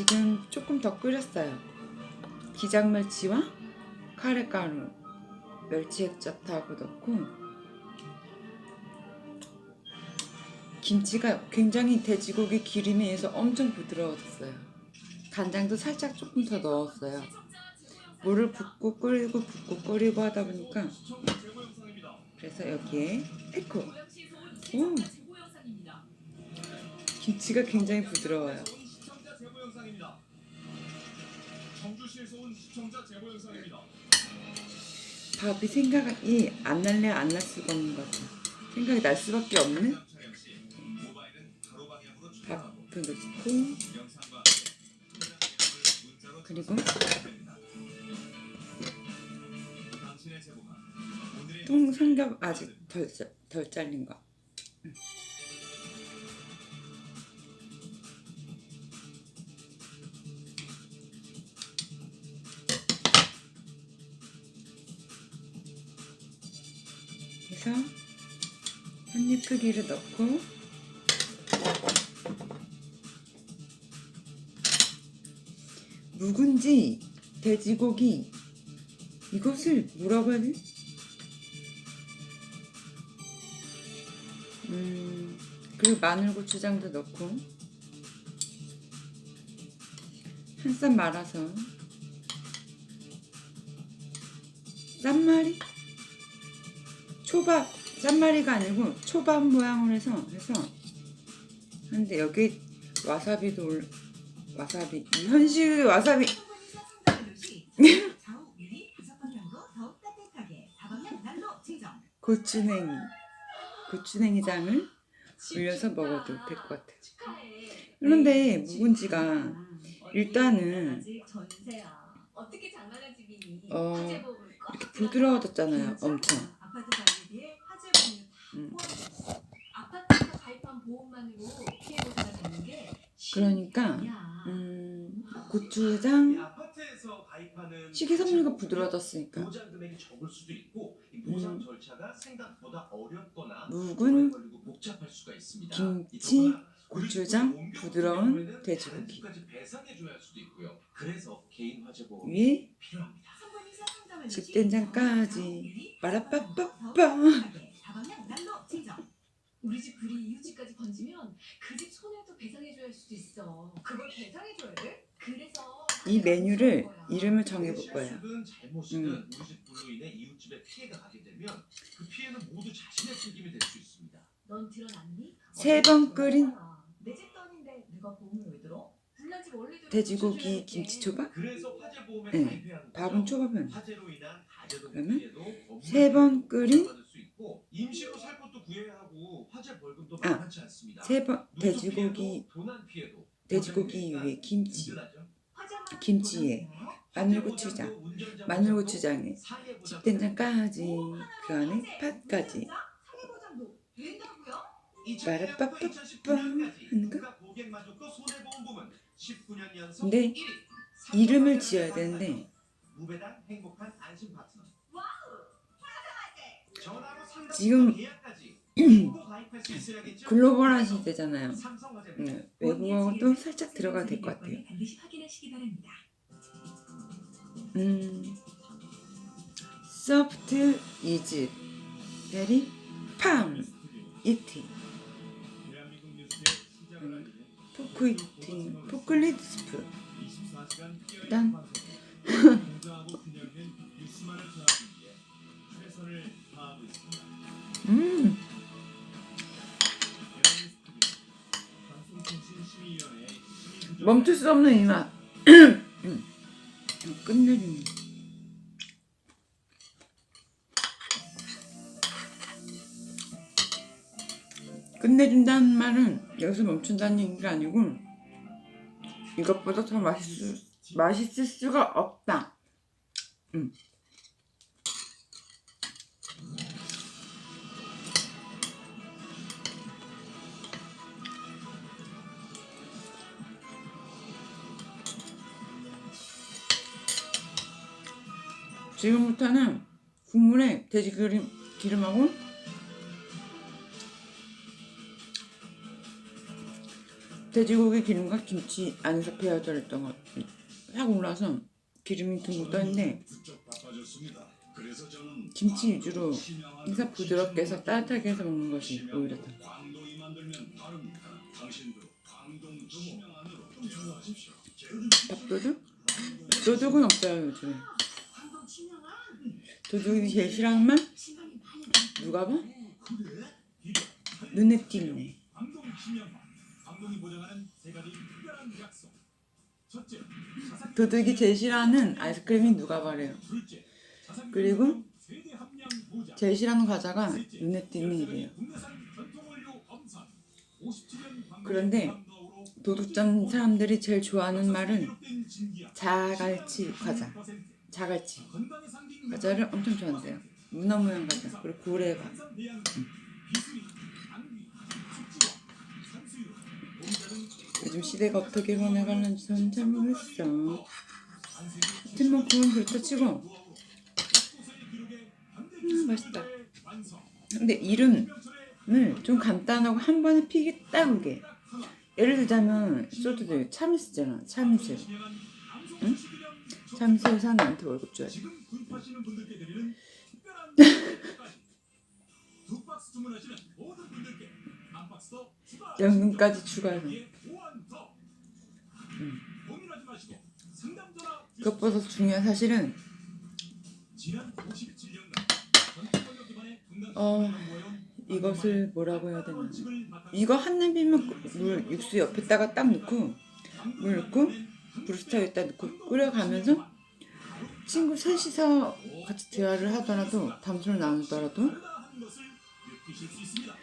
지금 조금 더 끓였어요. 기장멸치와 카레가루, 멸치 액젓하고 넣고 김치가 굉장히 돼지고기 기름에 의해서 엄청 부드러워졌어요. 간장도 살짝 조금 더 넣었어요. 물을 붓고 끓이고 붓고 끓이고 하다 보니까 그래서 여기에 에코 오 김치가 굉장히 부드러워요. 청주시에서 온 시청자 제보 영상입니다. 밥이 생각이 안 날래 안날 수가 없는 것 같아요. 생각이 날 수밖에 없는 밥도 넣고 그리고 통 삼겹 아직 덜, 자- 덜 잘린 거. 그래서 한입 크기를 넣고 묵은지 돼지고기 이것을 뭐라고 돼? 음, 그리고 마늘 고추장도 넣고 한 쌈 말아서 쌈마리 초밥 쌈마리가 아니고 초밥 모양으로 해서 해서 근데 여기 와사비도 올 와사비 현실 와사비. 고추냉이 고추냉이장을 올려서 먹어도 될 것 같아. 그런데 묵은지가 일단은? 어, 이렇게 부드러워졌잖아요, 엄청. 아파트 관리비에 화재보험을 음. 포함했어. 아파트에서 가입한 보험만으로 피해 보상을 받는 게 그러니까. 음, 이 고추장 식이섬유가 부드러워졌으니까 보장 금액이 적을 수도 있고 이 보상 음. 절차가 생각보다 어렵거나 묵은 오래 걸리고 복잡할 수가 있습니다. 김치, 고추장, 부드러운 돼지고기. 위에 집된장까지 빠라빠빠빠. 다방향 난로 지정. 우리 집 불이 이웃집까지 번지면 그 집 손해도 배상해줘야 할 수도 있어. 그걸 배상해줘야 돼? 그래서 이 메뉴를. 이름을 정해볼 거야. 실수든 잘못이든 음. 우리 집 불로 인해 이웃집에 피해가 가게 되면 그 피해는 모두 자신의 책임이 될 수 있습니다. 넌 드러났니? 세번 끓인 내집 돈인데 누가 보험을 왜 들어? 불난 집 원래대로 돼지고기 고쳐줘야지. 김치 초밥? 그래서 화재 보험에 네. 가입해야 하는 밥은 거죠. 초밥은 화재로 인한 그러면 피해도 업무 세번 끓인 있고 임시로 살 곳도 구해야 하고 화재 벌금도 아, 만만치 않습니다. 세번 누수 돼지고기 피해도, 도난 피해도 돼지고기 위에 김치. 김치에 마늘 고추장 화재 보장도 운전자 마늘 보장도 고추장에 상해 보장도 집된장까지 그 안에 팥까지. 2019년까지 하는 거? 국가 고객만족도 손해보험 부문 19년 연속 근데 1위. 이름을 지어야 되는데. 무배당 행복한 안심 파트너. 전화로 지금? 글로벌한 시대잖아요. 음, 외국어도 살짝 들어가야 될것 같아요. 음, soft is very palm eating 음, 포크 eating 포클리드 스프 24시간 일단 음. 멈출 수 없는 이맛. 음, 끝내주네. 끝내준다는 말은 여기서 멈춘다는 얘기가 아니고 이것보다 더 맛있을, 맛있을 수가 없다. 음. 지금부터는 국물에 돼지 기름, 기름하고 돼지고기 기름과 김치 안에서 배어져 있던 거확 올라서 기름이 둥둥 떠있는데 김치 위주로 항상 부드럽게 해서 따뜻하게 해서 먹는 것이 오히려 더. 밥도둑? 도둑은 없어요 요즘에 도둑이 싫어하는 말? 누가 봐? 눈에 띄네 도둑이 제일 싫어하는 아이스크림이 누가 자산 그리고. 제일 싫어하는 과자가 눈에 띄는 일이에요 국내산 전통 원료 엄산. 57년 광동 그런데 도둑점 사람들이 제일 좋아하는 말은 자갈치 과자 90%. 자갈치 과자를 엄청 좋아한대요. 문어 모양 과자. 그리고 숙지와 산수유, 몸자는 요즘 시대가 어떻게 변해가는지 저는 잘 모르겠어. 하여튼 뭐 그건 치고. 음, 맛있다. 근데 이름을 좀 간단하고 한 번에 피기 딱 오게. 예를 들자면 소주도 참이슬잖아 참이슬 응? 사는 나한테 월급 줘야 돼. 지금 구입하시는 분들께 드리는 특별한 두 박스 주문하시는 모든 분들께 한 박스 더 추가 연금까지 추가해서 여기에 보완 더. 고민하지 마시고 상담 전화 그것보다 중요한 사실은 지난 57년 간 전통 원료 기반의 건강 어, 이것을 뭐라고 해야 되나. 이거 한 냄비면 그물 육수 옆에다가 딱 넣고 물 넣고 브루스타 위에다 넣고 끓여가면서 친구 셋이서 같이 대화를 하더라도 담소를 나누더라도 다르다는 것을 느끼실 수 있습니다.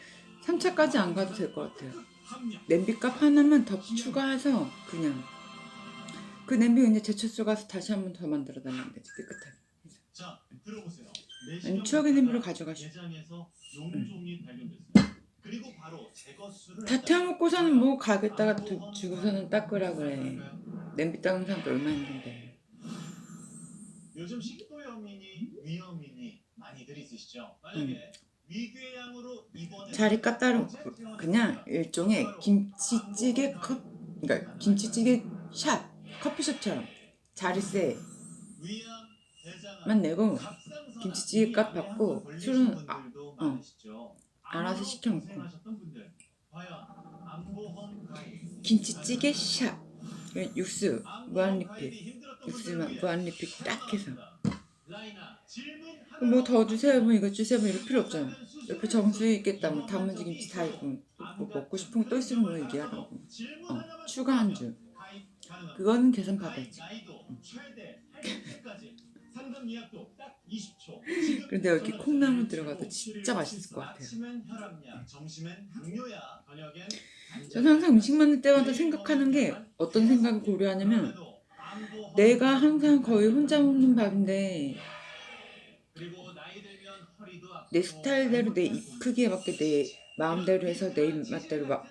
3차까지 안 가도 될 것 같아요 냄비값 하나만 더 추가해서 그냥 그 냄비 이제 제철소 가서 다시 한 번 더 만들어 달라는 거지 깨끗하게 자, 들어보세요. 아니, 추억의 냄비로 가져가시오. 바로 제거수를 다 태워먹고서는 뭐 가게다가 두, 주고서는 닦으라 그래 냄비 닦는 사람도 얼마나 힘든데 요즘 식도염이니 위염이니 많이들 있으시죠? 만약에 위궤양으로 입원해 자리 까따로 그냥 일종의 김치찌개 컵 그러니까 김치찌개 샵 커피숍처럼 자리세만 내고 김치찌개 값 암, 받고 술은 아, 어. 알아서 시켜 먹고. 김치찌개 샵 육수 무한리필. 위해 무한리필 딱 해서. 뭐 더 주세요. 뭐 이거 주세요. 뭐 이럴 필요 없잖아 옆에 정수기 있겠다. 뭐 단무지 김치 다 있고. 뭐 먹고 싶은 거 또 있으면 뭐 얘기하라고. 어 추가 한줄. 그거는 계산 받아야지. 나 이도 최대 8세까지 상담 예약도 딱 20초. 근데 여기 콩나물 들어가도 진짜 맛있을 것 같아요. 저는 항상 음식 만들 때마다 생각하는 게 어떤 생각을 고려하냐면 내가 항상 거의 혼자 먹는 밥인데 내 스타일대로 내 입 크기에 맞게 내 마음대로 해서 내 입맛대로 막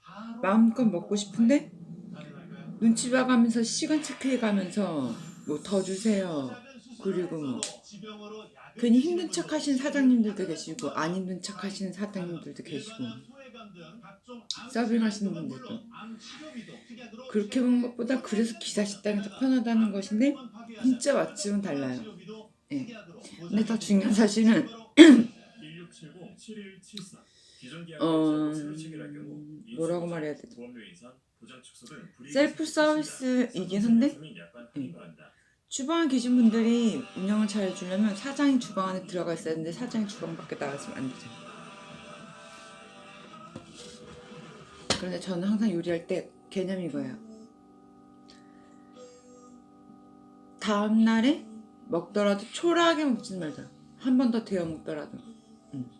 바로 마음껏 먹고 싶은데? 눈치 봐가면서 시간 체크해 가면서 뭐 더 주세요 그리고 뭐 괜히 힘든 척 하시는 사장님들도 계시고 안 힘든 척 하시는 사장님들도 계시고. 서빙 하시는 분들도. 그렇게 먹는 것보다 그래서 기사 식당에서 편하다는 것인데 진짜 맛집은 달라요. 예. 근데 더 중요한 사실은 1670 7174 기존 계약 어 뭐라고 말해야 되지? 셀프 서비스이긴 한데 생 주방에 계신 분들이 운영을 잘 해주려면 사장이 주방 안에 들어가 있어야 되는데 사장이 주방 밖에 나가 있으면 안 되죠. 그런데 저는 항상 요리할 때 개념이 이거예요. 다음 날에 먹더라도 초라하게 먹지 말자. 한 번 더 데워 먹더라도. 음.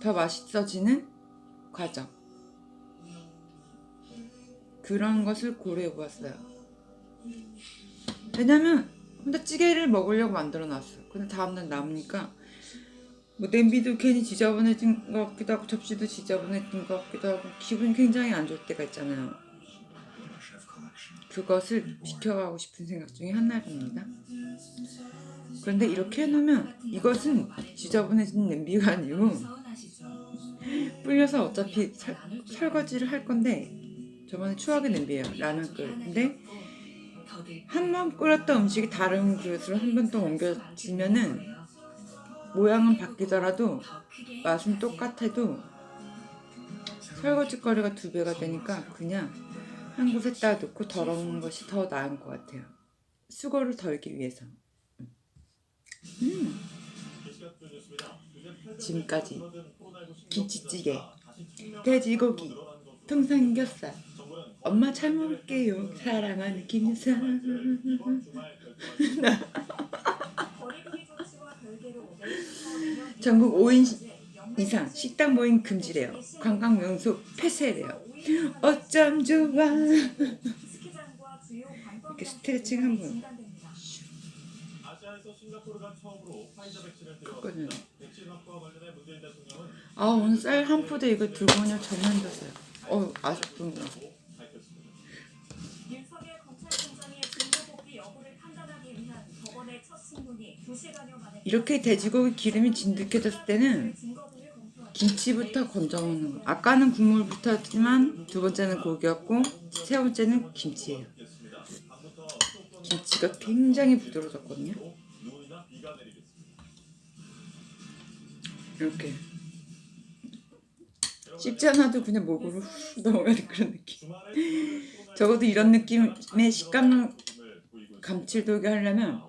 더 맛있어지는 과정. 그런 것을 고려해 보았어요 왜냐면 혼자 찌개를 먹으려고 만들어 놨어. 근데 다음날 남으니까 뭐 냄비도 괜히 지저분해진 것 같기도 하고 접시도 지저분해진 것 같기도 하고 기분이 굉장히 안 좋을 때가 있잖아요. 그것을 지켜가고 싶은 생각 중에 하나입니다. 그런데 이렇게 해놓으면 이것은 지저분해진 냄비가 아니고? 불려서 어차피 설, 설거지를 할 건데 저번에 추억의 냄비예요 라면 끓 근데 한 번 끓였던 음식이 다른 그릇으로 한번또 옮겨지면은 모양은 바뀌더라도 맛은 똑같아도 설거지 거리가 두 배가 되니까 그냥 한 곳에 따 놓고 더러운 것이 더 나은 것 같아요. 수고를 덜기 위해서. 음. 지금까지 김치찌개, 돼지고기, 통삼겹살 엄마 잘 먹을게요. 사랑하는 김여사 전국 5인 이상 식당 모임 금지래요. 관광 명소 폐쇄래요. 어쩜 좋아. 이렇게 스트레칭 파이자 백신을 그거는. 아 오늘 쌀 한 포대 이거 들고 오냐? 정말 힘들었어요. 어 아쉽군요 이 2시간여 만에 이렇게 돼지고기 기름이 진득해졌을 때는 김치부터 건져 먹는 거. 아까는 국물부터 했지만 두 번째는 고기였고 세 번째는 김치예요. 김치가 굉장히 부드러워졌거든요. 이렇게 씹지 않아도 그냥 목으로 훅 넘어가는 그런 느낌. 주말에 코로나19 적어도 이런 느낌의 있습니다. 감칠도게 하려면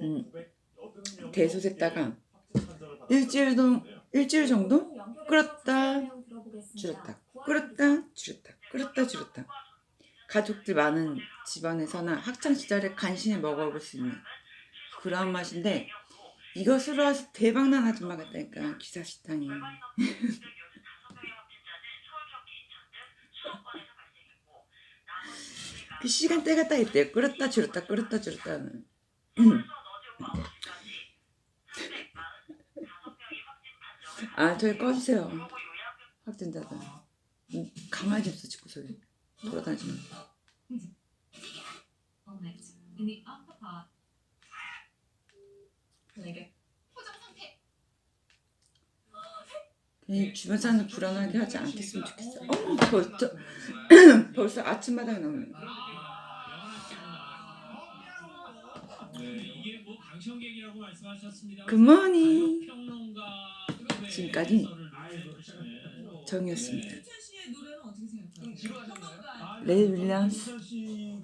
음, 980명 대솥에다가 확진 환자를 받았다고 일주일 동 하는데요. 일주일 정도? 들어보겠습니다. 줄였다. 끓였다. 줄였다. 끓였다. 줄였다. 가족들 많은 집안에서나 학창 시절에 간신히 먹어볼 수 있는 그런 맛인데 이것으로 해서 대박난 아줌마 같다니까 기사 식당이. 그 시간대가 딱 있대요. 끓였다 줄였다 끓였다 줄였다는 아 저기 꺼주세요. 확진자들. 음, 가만히 있어 집구석에 상태. 괜히 주변 사람들 불안하게 하지 않겠으면 좋겠어 어머 벌써 벌써 아침마당에 나오네 네, 방청객이라고 말씀하셨습니다. 굿모닝 평론가 지금까지 정이었습니다? 레이 윌리엄스 이찬 씨